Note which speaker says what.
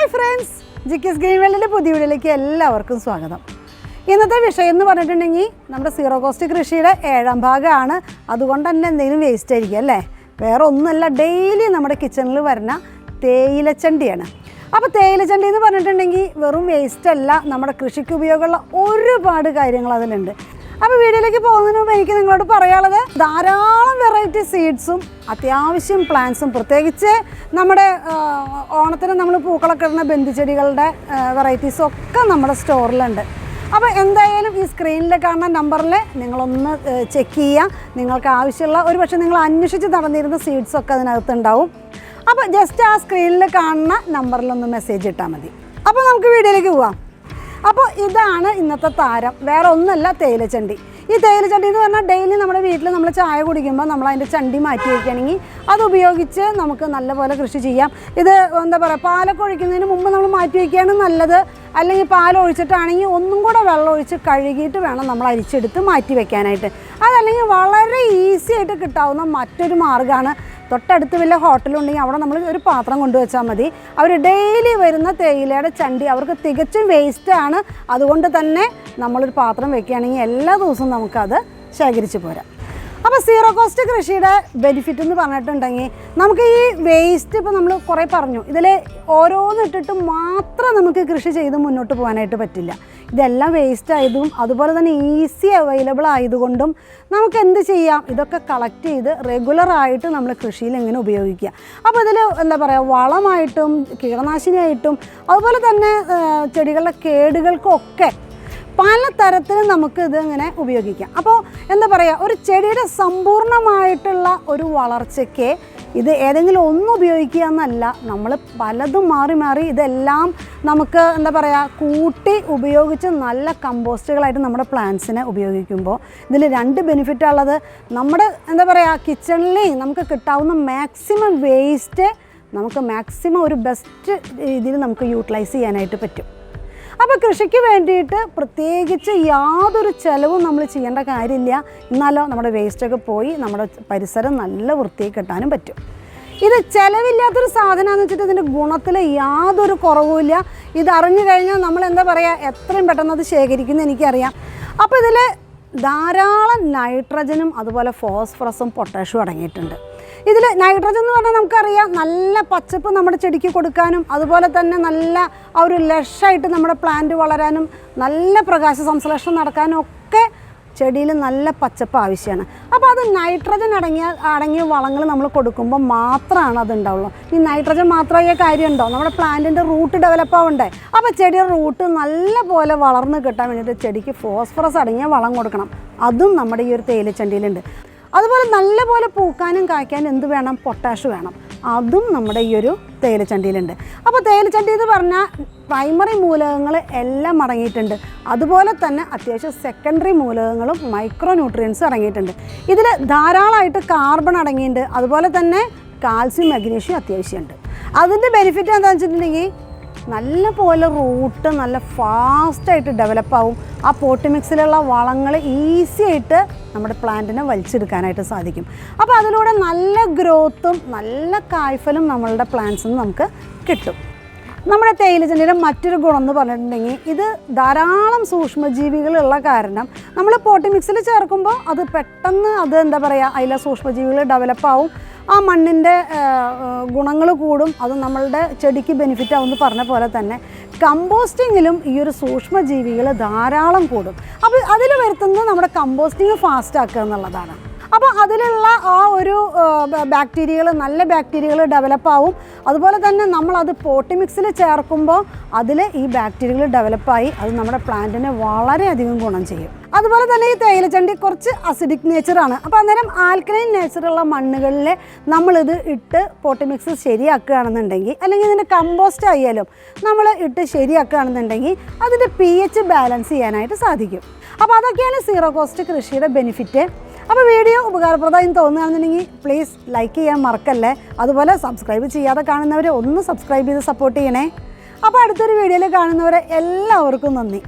Speaker 1: Hi friends G green വേൾഡിന്റെ പുതിയ വീഡിയോയിലേക്ക് എല്ലാവർക്കും സ്വാഗതം. ഇന്നത്തെ വിഷയം എന്ന് പറഞ്ഞിട്ടുണ്ടെങ്കിൽ നമ്മുടെ സീറോ കോസ്റ്റ് കൃഷിയുടെ ഏഴാം ഭാഗമാണ്. അതുകൊണ്ട് തന്നെ എന്തെങ്കിലും വേസ്റ്റ് ആയിരിക്കും അല്ലേ? വേറെ ഒന്നുമല്ല ഡെയിലി നമ്മുടെ കിച്ചണിൽ വരുന്ന തേയിലച്ചണ്ടിയാണ്. അപ്പോൾ തേയിലച്ചണ്ടി എന്ന് പറഞ്ഞിട്ടുണ്ടെങ്കിൽ വെറും വേസ്റ്റ് അല്ല. നമ്മുടെ കൃഷിക്ക് ഉപയോഗമുള്ള ഒരുപാട് കാര്യങ്ങൾ അതിലുണ്ട്. അപ്പോൾ വീഡിയോയിലേക്ക് പോകുന്നതിന് മുമ്പ് എനിക്ക് നിങ്ങളോട് പറയാനുള്ളത് ധാരാളം വെറൈറ്റി സീഡ്സും അത്യാവശ്യം പ്ലാന്റ്സും പ്രത്യേകിച്ച് നമ്മുടെ ഓണത്തിന് നമ്മൾ പൂക്കളൊക്കെ ഇടുന്ന ബന്ധുചെടികളുടെ വെറൈറ്റീസും ഒക്കെ നമ്മുടെ സ്റ്റോറിലുണ്ട് അപ്പോൾ എന്തായാലും ഈ സ്ക്രീനിൽ കാണുന്ന നമ്പറിൽ നിങ്ങളൊന്ന് ചെക്ക് ചെയ്യുക നിങ്ങൾക്ക് ആവശ്യമുള്ള ഒരു പക്ഷേ നിങ്ങൾ അന്വേഷിച്ച് നടന്നിരുന്ന സീഡ്സ് ഒക്കെ അതിനകത്തുണ്ടാവും. അപ്പോൾ ജസ്റ്റ് ആ സ്ക്രീനിൽ കാണുന്ന നമ്പറിലൊന്ന് മെസ്സേജ് ഇട്ടാൽ മതി. അപ്പോൾ നമുക്ക് വീഡിയോയിലേക്ക് പോവാം. അപ്പോൾ ഇതാണ് ഇന്നത്തെ താരം. വേറെ ഒന്നല്ല തേയിലച്ചണ്ടി ഈ തേയിലച്ചണ്ടി എന്ന് പറഞ്ഞാൽ ഡെയിലി നമ്മുടെ വീട്ടിൽ നമ്മൾ ചായ കുടിക്കുമ്പോൾ നമ്മൾ അതിന്റെ ചണ്ടി മാറ്റി വയ്ക്കുകയാണെങ്കിൽ അത് ഉപയോഗിച്ച് നമുക്ക് നല്ലപോലെ കൃഷി ചെയ്യാം. ഇത് എന്താ പറയുക പാലൊക്കെ ഒഴിക്കുന്നതിന് മുമ്പ് നമ്മൾ മാറ്റി വയ്ക്കുകയാണ് നല്ലത്. അല്ലെങ്കിൽ പാലൊഴിച്ചിട്ടാണെങ്കിൽ ഒന്നും കൂടെ വെള്ളം ഒഴിച്ച് കഴുകിയിട്ട് വേണം നമ്മൾ അരിച്ചെടുത്ത് മാറ്റി വെക്കാനായിട്ട് അതല്ലെങ്കിൽ വളരെ ഈസി ആയിട്ട് കിട്ടാവുന്ന മറ്റൊരു മാർഗമാണ് തൊട്ടടുത്ത് വല്ല ഹോട്ടലുണ്ടെങ്കിൽ അവിടെ നമ്മൾ ഒരു പാത്രം കൊണ്ടുവച്ചാൽ മതി. അവർ ഡെയിലി വരുന്ന തേയിലയുടെ ചണ്ടി അവർക്ക് തികച്ചും വേസ്റ്റാണ് അതുകൊണ്ട് തന്നെ നമ്മളൊരു പാത്രം വെക്കുകയാണെങ്കിൽ എല്ലാ ദിവസവും നമുക്കത് ശേഖരിച്ച് പോരാം. അപ്പോൾ സീറോ കോസ്റ്റ് കൃഷിയുടെ ബെനിഫിറ്റ് എന്ന് പറഞ്ഞിട്ടുണ്ടെങ്കിൽ നമുക്ക് ഈ വേസ്റ്റ് ഇപ്പോൾ നമ്മൾ കുറേ പറഞ്ഞു. ഇതിൽ ഓരോന്നിട്ടിട്ടും മാത്രം നമുക്ക് കൃഷി ചെയ്ത് മുന്നോട്ട് പോകാനായിട്ട് പറ്റില്ല. ഇതെല്ലാം വേസ്റ്റ് ആയതും അതുപോലെ തന്നെ ഈസി അവൈലബിൾ ആയതുകൊണ്ടും നമുക്ക് എന്ത് ചെയ്യാം? ഇതൊക്കെ കളക്ട് ചെയ്ത് റെഗുലറായിട്ട് നമ്മൾ കൃഷിയിൽ എങ്ങനെ ഉപയോഗിക്കുക? അപ്പോൾ ഇതിൽ എന്താ പറയുക വളമായിട്ടും കീടനാശിനിയായിട്ടും അതുപോലെ തന്നെ ചെടികളുടെ കേടുകൾക്കൊക്കെ പല തരത്തിലും നമുക്ക് ഇത് ഇങ്ങനെ ഉപയോഗിക്കാം. അപ്പോൾ എന്താ പറയുക ഒരു ചെടിയുടെ സമ്പൂർണമായിട്ടുള്ള ഒരു വളർച്ചയ്ക്ക് ഇത് ഏതെങ്കിലും ഒന്ന് ഉപയോഗിക്കുക എന്നല്ല. നമ്മൾ പലതും മാറി മാറി ഇതെല്ലാം നമുക്ക് എന്താ പറയുക കൂട്ടി ഉപയോഗിച്ച് നല്ല കമ്പോസ്റ്റുകളായിട്ട് നമ്മുടെ പ്ലാന്റ്സിനെ ഉപയോഗിക്കുമ്പോൾ ഇതിൽ രണ്ട് ബെനിഫിറ്റ് ഉള്ളത്. നമ്മുടെ എന്താ പറയുക കിച്ചണിൽ നമുക്ക് കിട്ടാവുന്ന മാക്സിമം വേസ്റ്റ് നമുക്ക് മാക്സിമം ഒരു ബെസ്റ്റ് രീതിയിൽ നമുക്ക് യൂട്ടിലൈസ് ചെയ്യാനായിട്ട് പറ്റും. അപ്പോൾ കൃഷിക്ക് വേണ്ടിയിട്ട് പ്രത്യേകിച്ച് യാതൊരു ചിലവും നമ്മൾ ചെയ്യേണ്ട കാര്യമില്ല. എന്നാലോ നമ്മുടെ വേസ്റ്റൊക്കെ പോയി നമ്മുടെ പരിസരം നല്ല വൃത്തിയായി കിട്ടാനും പറ്റും. ഇത് ചിലവില്ലാത്തൊരു സാധനമാണെന്ന് വെച്ചിട്ട് ഇതിന്റെ ഗുണത്തിൽ യാതൊരു കുറവുമില്ല. ഇത് അറിഞ്ഞു കഴിഞ്ഞാൽ നമ്മൾ എന്താ പറയുക എത്രയും പെട്ടെന്ന് അത് ശേഖരിക്കുന്നത് എനിക്കറിയാം. അപ്പോൾ ഇതിൽ ധാരാളം നൈട്രജനും അതുപോലെ ഫോസ്ഫറസും പൊട്ടാഷ്യം അടങ്ങിയിട്ടുണ്ട്. ഇതിൽ നൈട്രജൻ എന്ന് പറഞ്ഞാൽ നമുക്കറിയാം. നല്ല പച്ചപ്പ് നമ്മുടെ ചെടിക്ക് കൊടുക്കാനും അതുപോലെ തന്നെ നല്ല ആ ഒരു ലഷായിട്ട് നമ്മുടെ പ്ലാന്റ് വളരാനും നല്ല പ്രകാശ സംശ്ലേഷണം നടക്കാനും ഒക്കെ ചെടിയിൽ നല്ല പച്ചപ്പ് ആവശ്യമാണ് അപ്പോൾ അത് നൈട്രജൻ അടങ്ങിയ അടങ്ങിയ വളങ്ങൾ നമ്മൾ കൊടുക്കുമ്പോൾ മാത്രമാണ് അത് ഉണ്ടാവുള്ളൂ ഈ നൈട്രജൻ മാത്രമായ കാര്യമുണ്ടോ നമ്മുടെ പ്ലാന്റിന്റെ റൂട്ട് ഡെവലപ്പ് ആവണ്ടേ? അപ്പോൾ ചെടിയുടെ റൂട്ട് നല്ല പോലെ വളർന്ന് കിട്ടാൻ വേണ്ടിയിട്ട് ചെടിക്ക് ഫോസ്ഫറസ് അടങ്ങിയ വളം കൊടുക്കണം. അതും നമ്മുടെ ഈ ഒരു തേയിലച്ചണ്ടിയിലുണ്ട്. അതുപോലെ നല്ലപോലെ പൂക്കാനും കായ്ക്കാനും എന്ത് വേണം? പൊട്ടാഷ് വേണം. അതും നമ്മുടെ ഈ ഒരു തേയിലച്ചണ്ടിയിലുണ്ട്. അപ്പോൾ തേയിലച്ചണ്ടി എന്ന് പറഞ്ഞാൽ പ്രൈമറി മൂലകങ്ങൾ എല്ലാം അടങ്ങിയിട്ടുണ്ട്. അതുപോലെ തന്നെ അത്യാവശ്യം സെക്കൻഡറി മൂലകങ്ങളും മൈക്രോ ന്യൂട്രിയൻസും അടങ്ങിയിട്ടുണ്ട്. ഇതിൽ ധാരാളമായിട്ട് കാർബൺ അടങ്ങിയിട്ടുണ്ട്. അതുപോലെ തന്നെ കാൽസ്യം മഗ്നീഷ്യം അത്യാവശ്യമുണ്ട്. അതിന്റെ ബെനിഫിറ്റ് എന്താണെന്ന് വെച്ചിട്ടുണ്ടെങ്കിൽ നല്ല പോലെ റൂട്ട് നല്ല ഫാസ്റ്റായിട്ട് ഡെവലപ്പാവും ആ പോട്ട് മിക്സിലുള്ള വളങ്ങൾ ഈസി ആയിട്ട് നമ്മുടെ പ്ലാന്റിനെ വലിച്ചെടുക്കാനായിട്ട് സാധിക്കും. അപ്പോൾ അതിലൂടെ നല്ല ഗ്രോത്തും നല്ല കായ്ഫലും നമ്മളുടെ പ്ലാന്റ്സിൽ നിന്ന് നമുക്ക് കിട്ടും. നമ്മുടെ തേയിലച്ചെടിയുടെ മറ്റൊരു ഗുണം എന്ന് പറഞ്ഞിട്ടുണ്ടെങ്കിൽ ഇത് ധാരാളം സൂക്ഷ്മജീവികളുള്ള കാരണം നമ്മൾ പോട്ടി മിക്സിൽ ചേർക്കുമ്പോൾ അത് പെട്ടെന്ന് അത് എന്താ പറയുക അതിലെ സൂക്ഷ്മജീവികൾ ഡെവലപ്പാവും ആ മണ്ണിന്റെ ഗുണങ്ങൾ കൂടും. അത് നമ്മളുടെ ചെടിക്ക് ബെനിഫിറ്റ് ആവും എന്ന് പറഞ്ഞ പോലെ തന്നെ കമ്പോസ്റ്റിങ്ങിലും ഈ ഒരു സൂക്ഷ്മജീവികൾ ധാരാളം കൂടും. അപ്പോൾ അതിൽ വരുത്തുന്നത് നമ്മുടെ കമ്പോസ്റ്റിങ് ഫാസ്റ്റ് ആക്കുക എന്നുള്ളതാണ്. അപ്പോൾ അതിലുള്ള ആ ഒരു ബാക്ടീരിയകൾ നല്ല ബാക്ടീരിയകൾ ഡെവലപ്പാവും അതുപോലെ തന്നെ നമ്മളത് പോട്ടി മിക്സിൽ ചേർക്കുമ്പോൾ അതിൽ ഈ ബാക്ടീരിയകൾ ഡെവലപ്പായി അത് നമ്മുടെ പ്ലാന്റിനെ വളരെയധികം ഗുണം ചെയ്യും. അതുപോലെ തന്നെ ഈ തേയിലച്ചണ്ടി കുറച്ച് അസിഡിക് നേച്ചറാണ് അപ്പോൾ അന്നേരം ആൽക്കലൈൻ നേച്ചറുള്ള മണ്ണുകളിൽ നമ്മളിത് ഇട്ട് പോട്ടി മിക്സ് ശരിയാക്കുകയാണെന്നുണ്ടെങ്കിൽ അല്ലെങ്കിൽ ഇതിന്റെ കമ്പോസ്റ്റ് ആയാലും നമ്മൾ ഇട്ട് ശരിയാക്കുകയാണെന്നുണ്ടെങ്കിൽ അതിന്റെ പി എച്ച് ബാലൻസ് ചെയ്യാനായിട്ട് സാധിക്കും. അപ്പോൾ അതൊക്കെയാണ് സീറോ കോസ്റ്റ് കൃഷിയുടെ ബെനിഫിറ്റ് അപ്പോൾ വീഡിയോ ഉപകാരപ്രദമായി തോന്നുകയാണെന്നുണ്ടെങ്കിൽ പ്ലീസ് ലൈക്ക് ചെയ്യാൻ മറക്കല്ലേ? അതുപോലെ സബ്സ്ക്രൈബ് ചെയ്യാതെ കാണുന്നവരെ ഒന്ന് സബ്സ്ക്രൈബ് ചെയ്ത് സപ്പോർട്ട് ചെയ്യണേ. അപ്പോൾ അടുത്തൊരു വീഡിയോയിൽ കാണുന്നവരെ എല്ലാവർക്കും നന്ദി.